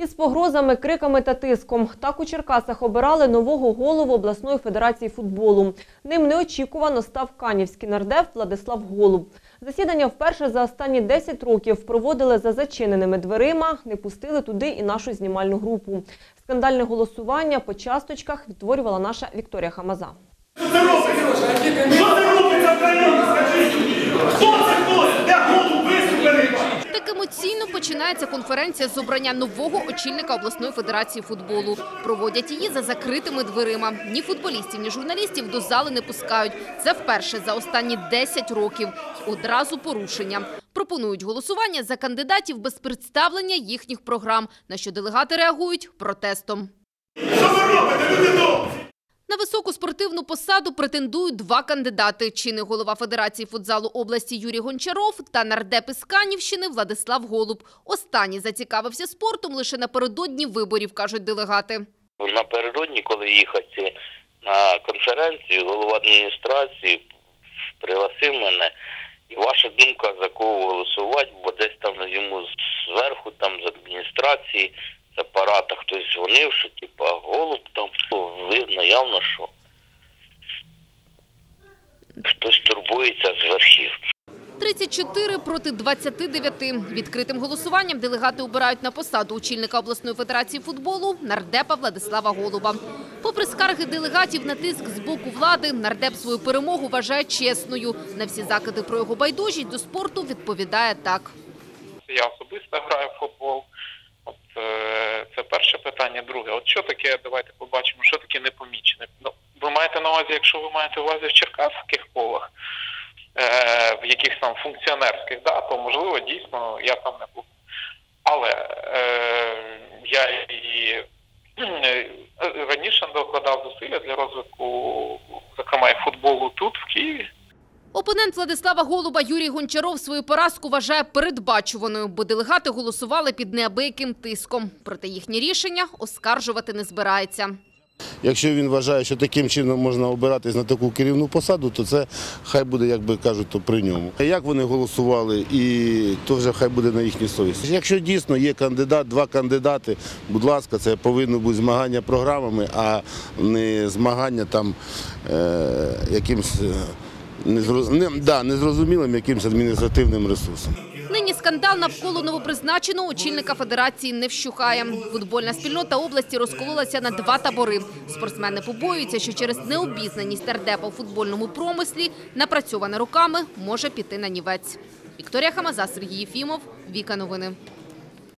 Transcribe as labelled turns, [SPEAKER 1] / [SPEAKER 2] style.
[SPEAKER 1] Із погрозами, криками та тиском. Так у Черкасах обирали нового голову обласної федерації футболу. Ним неочікувано став канівський нардеп Владислав Голуб. Засідання вперше за останні 10 років проводили за зачиненими дверима, не пустили туди і нашу знімальну групу. Скандальне голосування по часточках відтворювала наша Вікторія Хамаза.
[SPEAKER 2] Так емоційно починається конференція з обрання нового очільника обласної федерації футболу. Проводять її за закритими дверима. Ні футболістів, ні журналістів до зали не пускають. Це вперше за останні 10 років. Одразу порушення. Пропонують голосування за кандидатів без представлення їхніх програм, на що делегати реагують протестом.
[SPEAKER 3] Що ви робите, люди добрі?
[SPEAKER 2] На високу спортивну посаду претендують два кандидати – чинний голова Федерації футзалу області Юрій Гончаров та нардеп із Канівщини Владислав Голуб. Останній зацікавився спортом лише напередодні виборів, кажуть делегати.
[SPEAKER 4] напередодні, коли їхати на конференцію, голова адміністрації пригласив мене. І ваша думка за кого голосувати, бо десь там йому зверху, там з адміністрації, з апарата хтось дзвонив, що типа голуб там ну, видно явно, що хтось турбується з верхів.
[SPEAKER 2] 34 проти 29. Відкритим голосуванням делегати обирають на посаду очільника обласної федерації футболу нардепа Владислава Голуба. Попри скарги делегатів на тиск з боку влади, нардеп свою перемогу вважає чесною. На всі закиди про його байдужість до спорту відповідає так.
[SPEAKER 5] я особисто граю в футбол. От е, це перше питання. Друге, от що таке, давайте побачимо, що таке непомічене. Ну, ви маєте на увазі, якщо ви маєте увазі в черкаських колах, е, в якихось там функціонерських, да, то можливо дійсно я там не був. Але е, я і е, раніше докладав зусилля для розвитку, зокрема, і футболу тут, в Києві.
[SPEAKER 2] Опонент Владислава Голуба Юрій Гончаров свою поразку вважає передбачуваною, бо делегати голосували під неабияким тиском. Проте їхні рішення оскаржувати не збирається.
[SPEAKER 6] Якщо він вважає, що таким чином можна обиратись на таку керівну посаду, то це хай буде, як би кажуть, то при ньому. Як вони голосували, і то вже хай буде на їхній совісті. Якщо дійсно є кандидат, два кандидати, будь ласка, це повинно бути змагання програмами, а не змагання там е, якимсь е, незроз... не, да, незрозумілим якимсь адміністративним ресурсом.
[SPEAKER 2] Нині скандал навколо новопризначеного очільника федерації не вщухає. Футбольна спільнота області розкололася на два табори. Спортсмени побоюються, що через необізнаність тардепа у футбольному промислі, напрацьоване руками, може піти на нівець. Вікторія Хамаза, Сергій Єфімов, Віка Новини.